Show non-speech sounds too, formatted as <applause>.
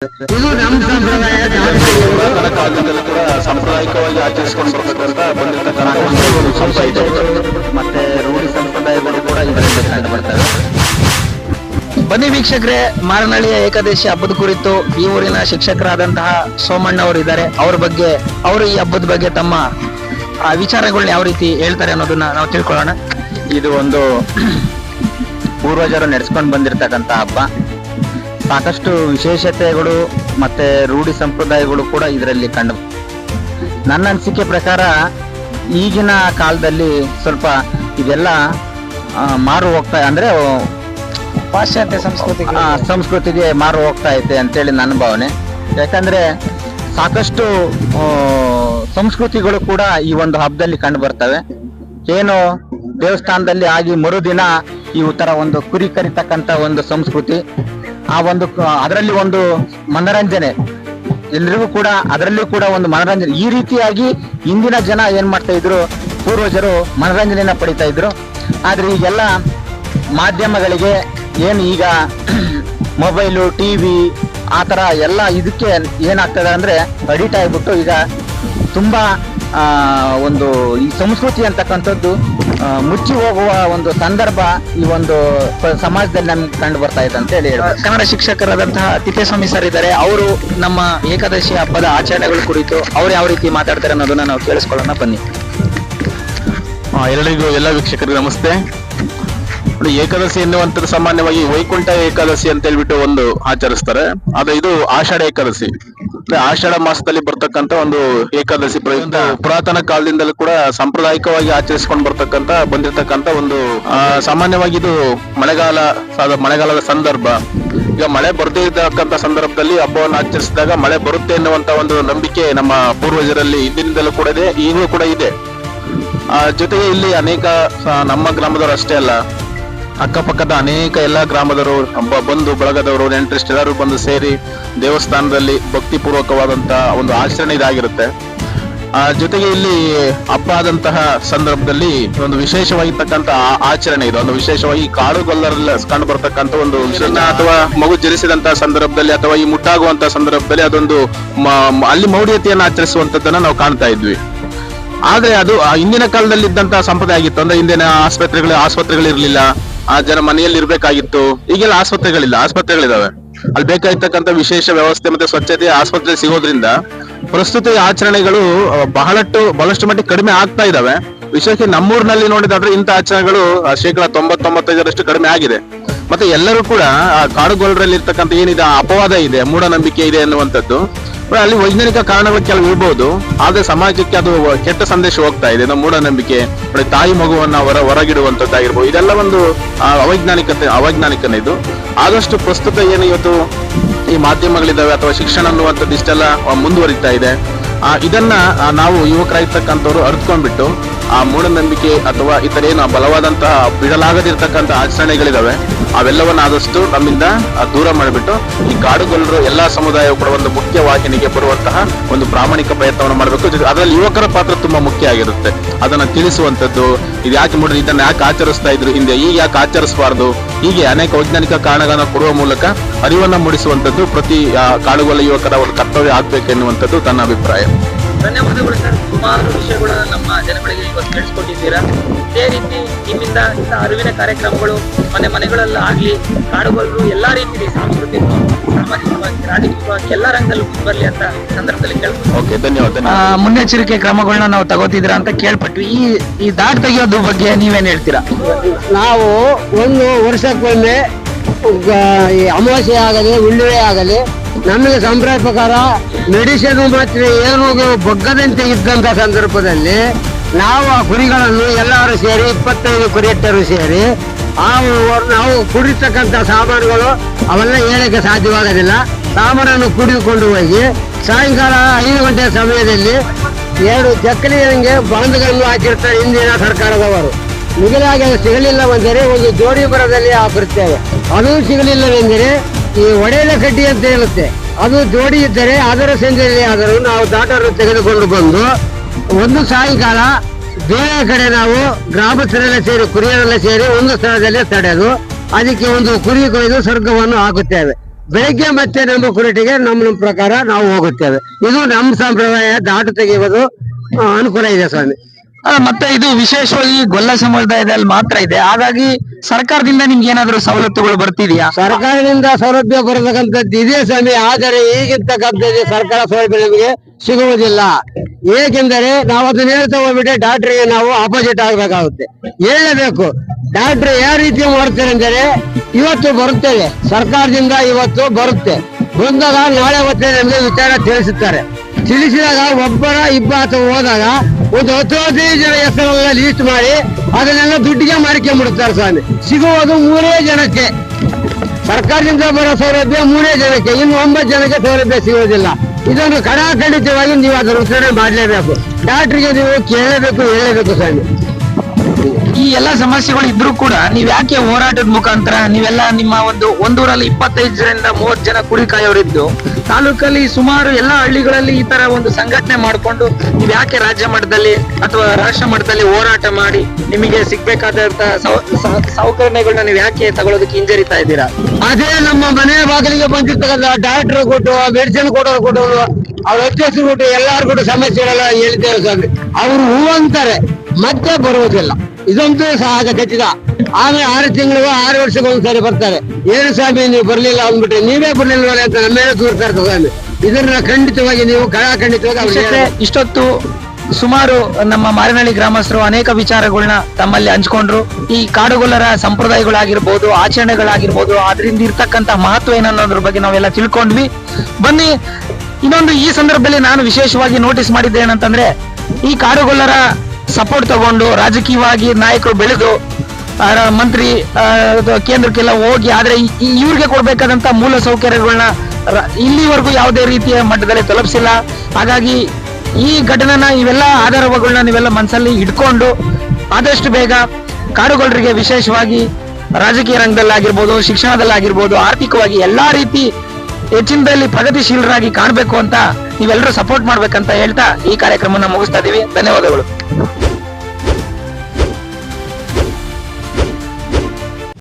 ಇದು ನಮ್ಮ ಸಂಪ್ರದಾಯ ಕಾಲದಿಂದಲೂ ಕೂಡ ಸಾಂಪ್ರದಾಯಿಕವಾಗಿ ಆಚರಿಸಿಕೊಂಡು ಬರ್ತಕ್ಕಂತ ಬಂದಿರತಕ್ಕಂಥ ಒಂದು ಸಂಪ್ರದಾಯ ಮತ್ತೆ ರೂಢಿ ಸಂಪ್ರದಾಯಗಳು ಕೂಡ ಇದರಲ್ಲಿ ಕಂಡು ಬರ್ತವೆ. ಬನ್ನಿ ವೀಕ್ಷಕರೇ ಮಾರನಹಳ್ಳಿಯ ಏಕಾದಶಿ ಹಬ್ಬದ ಕುರಿತು ಈ ಊರಿನ ಶಿಕ್ಷಕರಾದಂತಹ ಸೋಮಣ್ಣ ಅವರು ಇದ್ದಾರೆ. ಅವ್ರ ಬಗ್ಗೆ ಅವರು ಈ ಹಬ್ಬದ ಬಗ್ಗೆ ತಮ್ಮ ಆ, ವಿಚಾರಗಳನ್ನ ಯಾವ ರೀತಿ ಹೇಳ್ತಾರೆ ಅನ್ನೋದನ್ನ ನಾವು ತಿಳ್ಕೊಳ್ಳೋಣ. ಇದು ಒಂದು <clears throat> ಪೂರ್ವಜರು ನಡೆಸ್ಕೊಂಡು ಬಂದಿರತಕ್ಕಂತ ಹಬ್ಬ. ಸಾಕಷ್ಟು ವಿಶೇಷತೆಗಳು ಮತ್ತೆ ರೂಢಿ ಸಂಪ್ರದಾಯಗಳು ಕೂಡ ಇದರಲ್ಲಿ ಕಂಡು ನನ್ನ ಅನಿಸಿಕೆ ಪ್ರಕಾರ ಈಗಿನ ಕಾಲದಲ್ಲಿ ಸ್ವಲ್ಪ ಇದೆಲ್ಲ ಮಾರು ಹೋಗ್ತಾ ಅಂದ್ರೆ ಪಾಶ್ಚಾತ್ಯ ಸಂಸ್ಕೃತಿ ಸಂಸ್ಕೃತಿಗೆ ಮಾರು ಹೋಗ್ತಾ ಐತೆ ಅಂತೇಳಿ ನನ್ನ ಭಾವನೆ. ಯಾಕಂದ್ರೆ ಸಾಕಷ್ಟು ಸಂಸ್ಕೃತಿಗಳು ಕೂಡ ಈ ಒಂದು ಹಬ್ಬದಲ್ಲಿ ಕಂಡು ಬರ್ತವೆ. ಏನು ದೇವಸ್ಥಾನದಲ್ಲಿ ಆಗಿ ಮರುದಿನ ಈ ತರ ಒಂದು ಕುರಿ ಕರಿತಕ್ಕಂತ ಒಂದು ಸಂಸ್ಕೃತಿ. ಆ ಒಂದು, ಅದರಲ್ಲಿ ಒಂದು ಮನರಂಜನೆ. ಎಲ್ರಿಗೂ ಕೂಡ, ಅದರಲ್ಲೂ ಕೂಡ ಒಂದು ಮನರಂಜನೆ. ಈ ರೀತಿಯಾಗಿ ಇಂದಿನ ಜನ ಏನ್ ಮಾಡ್ತಾ ಇದ್ರು? ಪೂರ್ವಜರು ಮನರಂಜನೆಯನ್ನ ಪಡಿತಾ ಇದ್ರು. ಆದ್ರೆ ಈಗೆಲ್ಲ ಮಾಧ್ಯಮಗಳಿಗೆ ಏನು ಈಗ <clears throat> ಮೊಬೈಲು ಟಿವಿ ಆ ಥರ ಎಲ್ಲ ಇದಕ್ಕೆ ಏನಾಗ್ತದೆ ಅಂದ್ರೆ ಅಡಿಟ್ ಆಗಿಬಿಟ್ಟು ಈಗ ತುಂಬಾ ಒಂದು ಈ ಸಂಸ್ಕೃತಿ ಅಂತಕ್ಕಂಥದ್ದು ಮುಚ್ಚಿ ಹೋಗುವ ಒಂದು ಸಂದರ್ಭ ಈ ಒಂದು ಸಮಾಜದಲ್ಲಿ ನಮ್ಗೆ ಕಂಡು ಬರ್ತಾ ಇದೆ ಅಂತ ಹೇಳಿ. ಕನ್ನಡ ಶಿಕ್ಷಕರಾದಂತಹ ತಿಪ್ಪೇಸ್ವಾಮಿ ಸರ್ ಇದ್ದಾರೆ ಅವರು ನಮ್ಮ ಏಕಾದಶಿ ಹಬ್ಬದ ಆಚರಣೆಗಳ ಕುರಿತು ಅವ್ರು ಯಾವ ರೀತಿ ಮಾತಾಡ್ತಾರೆ ಅನ್ನೋದನ್ನ ನಾವು ಕೇಳಿಸ್ಕೊಳ್ಳೋಣ ಬನ್ನಿ. ಆ, ಎಲ್ಲರಿಗೂ ಎಲ್ಲ ವೀಕ್ಷಕರಿಗೆ ನಮಸ್ತೆ. ನೋಡಿ ಏಕಾದಶಿ ಎನ್ನುವಂಥದ್ದು ಸಾಮಾನ್ಯವಾಗಿ ವೈಕುಂಠ ಏಕಾದಶಿ ಅಂತ ಹೇಳ್ಬಿಟ್ಟು ಒಂದು ಆಚರಿಸ್ತಾರೆ. ಆದ್ರೆ ಇದು ಆಷಾಢ ಏಕಾದಶಿ. ಆಷಾಢ ಮಾಸದಲ್ಲಿ ಬರ್ತಕ್ಕಂತ ಒಂದು ಏಕಾದಶಿ ಪ್ರಯುಕ್ತ ಪುರಾತನ ಕಾಲದಿಂದಲೂ ಕೂಡ ಸಾಂಪ್ರದಾಯಿಕವಾಗಿ ಆಚರಿಸಿಕೊಂಡು ಬರ್ತಕ್ಕಂತ ಬಂದಿರತಕ್ಕಂತ ಒಂದು ಸಾಮಾನ್ಯವಾಗಿ ಇದು ಮಳೆಗಾಲ ಮಳೆಗಾಲದ ಸಂದರ್ಭ. ಈಗ ಮಳೆ ಬರದೇ ಇದ್ದಕ್ಕಂತ ಸಂದರ್ಭದಲ್ಲಿ ಹಬ್ಬವನ್ನು ಆಚರಿಸಿದಾಗ ಮಳೆ ಬರುತ್ತೆ ಎನ್ನುವಂತ ಒಂದು ನಂಬಿಕೆ ನಮ್ಮ ಪೂರ್ವಜರಲ್ಲಿ ಹಿಂದಿನಿಂದಲೂ ಕೂಡ ಇದೆ, ಈಗಲೂ ಕೂಡ ಇದೆ. ಆ, ಜೊತೆಗೆ ಇಲ್ಲಿ ಅನೇಕ ನಮ್ಮ ಗ್ರಾಮದವರು ಅಷ್ಟೇ ಅಲ್ಲ ಅಕ್ಕಪಕ್ಕದ ಅನೇಕ ಎಲ್ಲ ಗ್ರಾಮದವರು ಬಂಧು ಬಳಗದವರು, ನೆಂಟ್ರಿಸ್ಟ್ ಎಲ್ಲರೂ ಬಂದು ಸೇರಿ ದೇವಸ್ಥಾನದಲ್ಲಿ ಭಕ್ತಿಪೂರ್ವಕವಾದಂತ ಒಂದು ಆಚರಣೆ ಇದಾಗಿರುತ್ತೆ. ಆ, ಜೊತೆಗೆ ಇಲ್ಲಿ ಹಬ್ಬ ಆದಂತಹ ಸಂದರ್ಭದಲ್ಲಿ ಒಂದು ವಿಶೇಷವಾಗಿರ್ತಕ್ಕಂಥ ಆಚರಣೆ ಇದು. ಒಂದು ವಿಶೇಷವಾಗಿ ಕಾಡುಗೊಲ್ಲರಲ್ಲಿ ಕಂಡು ಬರ್ತಕ್ಕಂಥ ಒಂದು ವಿಶೇಷ. ಅಥವಾ ಮಗು ಜನಿಸಿದಂತಹ ಸಂದರ್ಭದಲ್ಲಿ ಅಥವಾ ಈ ಮುಟ್ಟಾಗುವಂತಹ ಸಂದರ್ಭದಲ್ಲಿ ಅದೊಂದು ಅಲ್ಲಿ ಮೌಢ್ಯತೆಯನ್ನು ಆಚರಿಸುವಂತದ್ದನ್ನ ನಾವು ಕಾಣ್ತಾ ಇದ್ವಿ. ಆದ್ರೆ ಅದು ಹಿಂದಿನ ಕಾಲದಲ್ಲಿ ಇದ್ದಂತಹ ಸಂಪ್ರದಾಯ ಆಗಿತ್ತು. ಅಂದ್ರೆ ಹಿಂದಿನ ಆಸ್ಪತ್ರೆಗಳು ಆಸ್ಪತ್ರೆಗಳಿರ್ಲಿಲ್ಲ ಆ ಜನ ಮನೆಯಲ್ಲಿ ಇರ್ಬೇಕಾಗಿತ್ತು. ಈಗೆಲ್ಲ ಆಸ್ಪತ್ರೆಗಳಿಲ್ಲ, ಆಸ್ಪತ್ರೆಗಳಿದಾವೆ. ಅಲ್ಲಿ ಬೇಕಾಗಿರ್ತಕ್ಕಂಥ ವಿಶೇಷ ವ್ಯವಸ್ಥೆ ಮತ್ತೆ ಸ್ವಚ್ಛತೆ ಆಸ್ಪತ್ರೆ ಸಿಗೋದ್ರಿಂದ ಪ್ರಸ್ತುತ ಆಚರಣೆಗಳು ಬಹಳಷ್ಟು ಬಹಳಷ್ಟು ಮಟ್ಟಿಗೆ ಕಡಿಮೆ ಆಗ್ತಾ ಇದಾವೆ. ವಿಶೇಷ ನಮ್ಮೂರಿನಲ್ಲಿ ನೋಡಿದಾದ್ರೆ ಇಂಥ ಆಚರಣೆಗಳು ಶೇಕಡ ತೊಂಬತ್ತೊಂಬತ್ತೈದರಷ್ಟು ಕಡಿಮೆ ಆಗಿದೆ. ಮತ್ತೆ ಎಲ್ಲರೂ ಕೂಡ, ಆ ಕಾಡುಗೊಲ್ಲರಲ್ಲಿ ಇರ್ತಕ್ಕಂಥ ಏನಿದೆ ಅಪವಾದ ಇದೆ, ಮೂಢನಂಬಿಕೆ ಇದೆ ಅನ್ನುವಂಥದ್ದು. ಅಲ್ಲಿ ವೈಜ್ಞಾನಿಕ ಕಾರಣಗಳು ಕೆಲವು ಇರ್ಬೋದು, ಆದ್ರೆ ಸಮಾಜಕ್ಕೆ ಅದು ಕೆಟ್ಟ ಸಂದೇಶ ಹೋಗ್ತಾ ಇದೆ. ನಮ್ಮ ಮೂಢನಂಬಿಕೆ ತಾಯಿ ಮಗುವನ್ನ ಹೊರ ಹೊರಗಿಡುವಂತದ್ದಾಗಿರ್ಬೋದು ಇದೆಲ್ಲ ಒಂದು ಅವೈಜ್ಞಾನಿಕತೆ, ಅವೈಜ್ಞಾನಿಕನೇ ಇದು. ಆದಷ್ಟು ಪ್ರಸ್ತುತ ಏನು ಇವತ್ತು ಈ ಮಾಧ್ಯಮಗಳಿದ್ದಾವೆ ಅಥವಾ ಶಿಕ್ಷಣ ಅನ್ನುವಂಥದ್ದು ಇಷ್ಟೆಲ್ಲ ಮುಂದುವರಿತಾ ಇದೆ. ಇದನ್ನ ನಾವು ಯುವಕರಾಗಿರ್ತಕ್ಕಂಥವ್ರು ಅರ್ತ್ಕೊಂಡ್ಬಿಟ್ಟು ಆ ಮೂಢನಂಬಿಕೆ ಅಥವಾ ಇತರೇನು ಬಲವಾದಂತಹ ಬಿಡಲಾಗದಿರ್ತಕ್ಕಂಥ ಆಚರಣೆಗಳಿದಾವೆ, ಅವೆಲ್ಲವನ್ನ ಆದಷ್ಟು ನಮ್ಮಿಂದ ದೂರ ಮಾಡಿಬಿಟ್ಟು ಈ ಕಾಡುಗೊಲ್ಲರು ಎಲ್ಲಾ ಸಮುದಾಯ ಕೂಡ ಒಂದು ಮುಖ್ಯ ವಾಹಿನಿಗೆ ಬರುವಂತಹ ಒಂದು ಪ್ರಾಮಾಣಿಕ ಪ್ರಯತ್ನವನ್ನು ಮಾಡಬೇಕು. ಅದರಲ್ಲಿ ಯುವಕರ ಪಾತ್ರ ತುಂಬಾ ಮುಖ್ಯ ಆಗಿರುತ್ತೆ. ಅದನ್ನ ತಿಳಿಸುವಂತದ್ದು ಇದು ಯಾಕೆ ಮೂಢ, ಇದನ್ನ ಯಾಕೆ ಆಚರಿಸ್ತಾ ಇದ್ರು, ಹಿಂದೆ ಈಗ ಯಾಕೆ ಆಚರಿಸಬಾರ್ದು, ಹೀಗೆ ಅನೇಕ ವೈಜ್ಞಾನಿಕ ಕಾರಣಗಳನ್ನ ಕೊಡುವ ಮೂಲಕ ಅರಿವನ್ನ ಮೂಡಿಸುವಂತದ್ದು ಪ್ರತಿ ಕಾಡುಗೊಲ್ಲ ಯುವಕರ ಒಂದು ಕರ್ತವ್ಯ ಆಗ್ಬೇಕೆನ್ನುವಂಥದ್ದು ತನ್ನ ಅಭಿಪ್ರಾಯ. ಧನ್ಯವಾದಗಳು ಸರ್. ಸುಮಾರು ವಿಷಯಗಳನ್ನ ನಮ್ಮ ಜನಗಳಿಗೆ ಇವತ್ತು ತಿಳಿಸ್ಕೊಟ್ಟಿದ್ದೀರಾ. ಇದೇ ರೀತಿ ನಿಮ್ಮಿಂದ ಇಂಥ ಅರಿವಿನ ಕಾರ್ಯಕ್ರಮಗಳು ಮನೆ ಮನೆಗಳಲ್ಲಿ ಆಗ್ಲಿ ಕಾಡುಗೊಲ್ಲರು ಎಲ್ಲ ರೀತಿಯಲ್ಲಿ ಸಾಂಸ್ಕೃತಿಕ ಸಾಮಾಜಿಕವಾಗಿ ರಾಜಕೀಯವಾಗಿ ಎಲ್ಲಾ ರಂಗದಲ್ಲೂ ಬರಲಿ ಅಂತ ಸಂದರ್ಭದಲ್ಲಿ ಓಕೆ ಧನ್ಯವಾದ ಮುನ್ನೆಚ್ಚರಿಕೆ ಕ್ರಮಗಳನ್ನ ನಾವು ತಗೋತಿದ್ದೀರಾ ಅಂತ ಕೇಳ್ಪಟ್ವಿ. ಈ ಈ ದಾಟ್ ತೆಗೆಯೋದು ಬಗ್ಗೆ ನೀವೇನ್ ಹೇಳ್ತೀರಾ? ನಾವು ಒಂದು ವರ್ಷಕ್ಕೊಮ್ಮೆ ಅಮಾವಾಸ್ಯೆ ಆಗಲಿ ಹುಣ್ಣಿಮೆ ಆಗಲಿ ನಮಗೆ ಸಂಪ್ರದಾಯ ಪ್ರಕಾರ ಮೆಡಿಸಿನ್ ಮಾತ್ರ ಏನು ಬಗ್ಗದಂತೆ ಇದ್ದಂಥ ಸಂದರ್ಭದಲ್ಲಿ ನಾವು ಆ ಕುರಿಗಳನ್ನು ಎಲ್ಲರೂ ಸೇರಿ, ಇಪ್ಪತ್ತೈದು ಕುರಿಯಟ್ಟರು ಸೇರಿ, ಆ ನಾವು ಕುಡಿತಕ್ಕಂಥ ಸಾಮಾನುಗಳು ಅವೆಲ್ಲ ಹೇಳಕ್ಕೆ ಸಾಧ್ಯವಾಗೋದಿಲ್ಲ. ಸಾಮಾನನ್ನು ಕುಡಿದುಕೊಂಡು ಹೋಗಿ ಸಾಯಂಕಾಲ ಐದು ಗಂಟೆ ಸಮಯದಲ್ಲಿ ಎರಡು ಚಕ್ಕಲಿಗೆ ಬಾಂಧಗಳನ್ನು ಹಾಕಿರ್ತಾರೆ ಹಿಂದಿನ ಸರ್ಕಾರದವರು. ಮಿಗಿಲಾಗಿ ಅದು ಸಿಗಲಿಲ್ಲವೆಂದರೆ ಒಂದು ಜೋಡಿ ಬರದಲ್ಲಿ ಹಾಕಿರ್ತೇವೆ. ಅದು ಸಿಗಲಿಲ್ಲವೆಂದರೆ ಈ ಒಡೆಯಲ ಕಡ್ಡಿ ಅಂತ ಹೇಳುತ್ತೆ. ಅದು ಜೋಡಿ ಇದ್ದರೆ ಅದರ ಸಂಜೆಯಲ್ಲಿ ಆದರೂ ನಾವು ದಾಟನ್ನು ತೆಗೆದುಕೊಂಡು ಬಂದು ಒಂದು ಸಾಯಂಕಾಲ ಬೇರೆ ಕಡೆ ನಾವು ಗ್ರಾಮಸ್ಥರೆಲ್ಲ ಸೇರಿ, ಕುರಿಯರೆಲ್ಲ ಸೇರಿ ಒಂದು ಸ್ಥಳದಲ್ಲಿ ತಡೆದು ಅದಕ್ಕೆ ಒಂದು ಕುರಿ ಕೊಯ್ದು ಸ್ವರ್ಗವನ್ನು ಹಾಕುತ್ತೇವೆ. ಬೆಳಗ್ಗೆ ಮತ್ತೆ ನಮ್ಮ ಕುರಿಟಿಗೆ ನಮ್ಮ ನಮ್ಮ ಪ್ರಕಾರ ನಾವು ಹೋಗುತ್ತೇವೆ. ಇದು ನಮ್ಮ ಸಂಪ್ರದಾಯ, ದಾಟು ತೆಗೆಯುವುದು ಅನುಕೂಲ ಇದೆ ಸ್ವಾಮಿ. ಮತ್ತೆ ಇದು ವಿಶೇಷವಾಗಿ ಗೊಲ್ಲ ಸಮುದಾಯದಲ್ಲಿ ಮಾತ್ರ ಇದೆ. ಹಾಗಾಗಿ ಸರ್ಕಾರದಿಂದ ನಿಮ್ಗೆ ಏನಾದ್ರು ಸವಲತ್ತುಗಳು ಬರ್ತಿದ್ಯಾ? ಸರ್ಕಾರದಿಂದ ಸೌಲಭ್ಯ ಬರತಕ್ಕಂಥದ್ದು ಇದೇ ಸ್ವಾಮಿ. ಆದರೆ ಈಗಿರ್ತಕ್ಕಂಥದ್ದು ಸರ್ಕಾರ ಸೌಲಭ್ಯ ನಮಗೆ ಸಿಗುವುದಿಲ್ಲ. ಏಕೆಂದರೆ ನಾವು ಅದನ್ನ ಹೇಳ್ತಾ ಹೋಗ್ಬಿಟ್ಟೆ ನಾವು ಆಪೋಸಿಟ್ ಆಗ್ಬೇಕಾಗುತ್ತೆ. ಹೇಳಬೇಕು, ಡಾಕ್ಟರ್ ಯಾವ ರೀತಿ ಮಾಡ್ತಾರೆ ಅಂದರೆ ಇವತ್ತು ಬರುತ್ತೇವೆ. ಸರ್ಕಾರದಿಂದ ಇವತ್ತು ಬರುತ್ತೆ. ಬಂದಾಗ ನಾಳೆ ಹೊತ್ತೆ ನಮಗೆ ವಿಚಾರ ತಿಳಿಸುತ್ತಾರೆ. ತಿಳಿಸಿದಾಗ ಒಬ್ಬರ ಇಬ್ಬ ಅಥವಾ ಹೋದಾಗ ಒಂದು ಹತ್ತು ಹದಿನೈದು ಜನ ಹೆಸರೆಲ್ಲ ಲೀಸ್ಟ್ ಮಾಡಿ ಅದನ್ನೆಲ್ಲ ದುಡ್ಡಿಗೆ ಮಾರಿಕೊಂಡ್ಬಿಡ್ತಾರೆ ಸ್ವಾಮಿ. ಸಿಗುವುದು ಮೂರೇ ಜನಕ್ಕೆ. ಸರ್ಕಾರದಿಂದ ಬರೋ ಸೌಲಭ್ಯ ಮೂರೇ ಜನಕ್ಕೆ. ಇನ್ನು ಒಂಬತ್ತು ಜನಕ್ಕೆ ಸೌಲಭ್ಯ ಸಿಗೋದಿಲ್ಲ ಇದನ್ನು ಕಡಾಖಂಡಿತವಾಗಿ ನೀವು ಅದರ ಉತ್ತರಣೆ ಮಾಡಲೇಬೇಕು. ಡಾಕ್ಟ್ರಿಗೆ ನೀವು ಕೇಳಬೇಕು, ಹೇಳಬೇಕು ಸ್ವಾಮಿ. ಈ ಎಲ್ಲಾ ಸಮಸ್ಯೆಗಳು ಇದ್ರೂ ಕೂಡ ನೀವ್ ಯಾಕೆ ಹೋರಾಟದ ಮುಖಾಂತರ ನೀವೆಲ್ಲ ನಿಮ್ಮ ಒಂದು ಒಂದೂರಲ್ಲಿ ಇಪ್ಪತ್ತೈದರಿಂದ ಮೂವತ್ತು ಜನ ಕುರಿ ಕಾಯೋರಿದ್ದು? ತಾಲೂಕಲ್ಲಿ ಸುಮಾರು ಎಲ್ಲಾ ಹಳ್ಳಿಗಳಲ್ಲಿ ಈ ತರ ಒಂದು ಸಂಘಟನೆ ಮಾಡಿಕೊಂಡು ನೀವು ಯಾಕೆ ರಾಜ್ಯ ಮಟ್ಟದಲ್ಲಿ ಅಥವಾ ರಾಷ್ಟ್ರ ಮಟ್ಟದಲ್ಲಿ ಹೋರಾಟ ಮಾಡಿ ನಿಮಗೆ ಸಿಗ್ಬೇಕಾದಂತ ಸೌ- ಸೌ- ಸೌಕರ್ಯಗಳನ್ನ ನೀವು ಯಾಕೆ ತಗೊಳ್ಳೋದಕ್ಕೆ ಹಿಂಜರಿತಾ ಇದ್ದೀರಾ? ಅದೇ ನಮ್ಮ ಮನೆ ಬಾಗಿಲಿಗೆ ಬಂದಿರ್ತಕ್ಕಂಥ ಡಾಕ್ಟರ್ ಕೊಟ್ಟು, ಮೆಡಿಸಿನ್ ಕೊಡೋರು ಕೊಟ್ಟು, ಅವ್ರ ಹೆಚ್ಚು ಕೊಟ್ಟು ಎಲ್ಲಾರು ಕೊಟ್ಟು ಸಮಸ್ಯೆಗಳೆಲ್ಲ ಹೇಳ್ತೇವೆ ಸ್ವಾಮಿ. ಅವರು ಹೂ ಅಂತಾರೆ, ಮತ್ತೆ ಬರುವುದಿಲ್ಲ. ಇದೊಂದು ಸಹಜ ಖಚಿತ ಆಮೇಲೆ ಆರು ತಿಂಗಳು ಆರು ವರ್ಷಕ್ಕೆ ಒಂದ್ಸರಿ ಬರ್ತಾರೆ. ಏನು ಸ್ವಾಮಿ ನೀವು ಬರ್ಲಿಲ್ಲ ಅಂದ್ಬಿಟ್ರೆ ನೀವೇ ಬರಲಿಲ್ಲ ಅಂತ ನಮ್ಮ ಮೇಲೆ ದೂರ್ತಾರೆ ಸ್ವಾಮಿ. ಇದನ್ನ ಖಂಡಿತವಾಗಿ ನೀವು ಖಂಡಿತವಾಗಿ ಅವ್ರಿಗೆ ಇಷ್ಟೊತ್ತು ಸುಮಾರು ನಮ್ಮ ಮಾರಿನಹಳ್ಳಿ ಗ್ರಾಮಸ್ಥರು ಅನೇಕ ವಿಚಾರಗಳನ್ನ ತಮ್ಮಲ್ಲಿ ಹಂಚ್ಕೊಂಡ್ರು. ಈ ಕಾಡುಗೊಲ್ಲರ ಸಂಪ್ರದಾಯಗಳಾಗಿರ್ಬೋದು ಆಚರಣೆಗಳಾಗಿರ್ಬೋದು ಅದರಿಂದ ಇರ್ತಕ್ಕಂತ ಮಹತ್ವ ಏನನ್ನೋದ್ರ ಬಗ್ಗೆ ನಾವೆಲ್ಲ ತಿಳ್ಕೊಂಡ್ವಿ. ಬನ್ನಿ ಇನ್ನೊಂದು ಈ ಸಂದರ್ಭದಲ್ಲಿ ನಾನು ವಿಶೇಷವಾಗಿ ನೋಟಿಸ್ ಮಾಡಿದ್ದೆ ಏನಂತಂದ್ರೆ ಈ ಕಾಡುಗೊಲ್ಲರ ಸಪೋರ್ಟ್ ತಗೊಂಡು ರಾಜಕೀಯವಾಗಿ ನಾಯಕರು ಬೆಳೆದು ಮಂತ್ರಿ ಕೇಂದ್ರಕ್ಕೆಲ್ಲ ಹೋಗಿ, ಆದ್ರೆ ಇವ್ರಿಗೆ ಕೊಡ್ಬೇಕಾದಂತ ಮೂಲ ಸೌಕರ್ಯಗಳನ್ನ ಇಲ್ಲಿವರೆಗೂ ಯಾವುದೇ ರೀತಿಯ ಮಟ್ಟದಲ್ಲಿ ತಲುಪಿಸಿಲ್ಲ. ಹಾಗಾಗಿ ಈ ಘಟನೆನ ಇವೆಲ್ಲ ಆಧಾರಗಳನ್ನ ನೀವೆಲ್ಲ ಮನಸ್ಸಲ್ಲಿ ಇಟ್ಕೊಂಡು ಆದಷ್ಟು ಬೇಗ ಕಾಡುಗೊಳ್ಳರಿಗೆ ವಿಶೇಷವಾಗಿ ರಾಜಕೀಯ ರಂಗದಲ್ಲಾಗಿರ್ಬೋದು, ಶಿಕ್ಷಣದಲ್ಲಾಗಿರ್ಬೋದು, ಆರ್ಥಿಕವಾಗಿ ಎಲ್ಲಾ ರೀತಿ ಹೆಚ್ಚಿನದಲ್ಲಿ ಪ್ರಗತಿಶೀಲರಾಗಿ ಕಾಣಬೇಕು ಅಂತ ನೀವೆಲ್ಲರೂ ಸಪೋರ್ಟ್ ಮಾಡ್ಬೇಕಂತ ಹೇಳ್ತಾ ಈ ಕಾರ್ಯಕ್ರಮನ ಮುಗಿಸ್ತಾ ಇದೀವಿ. ಧನ್ಯವಾದಗಳು.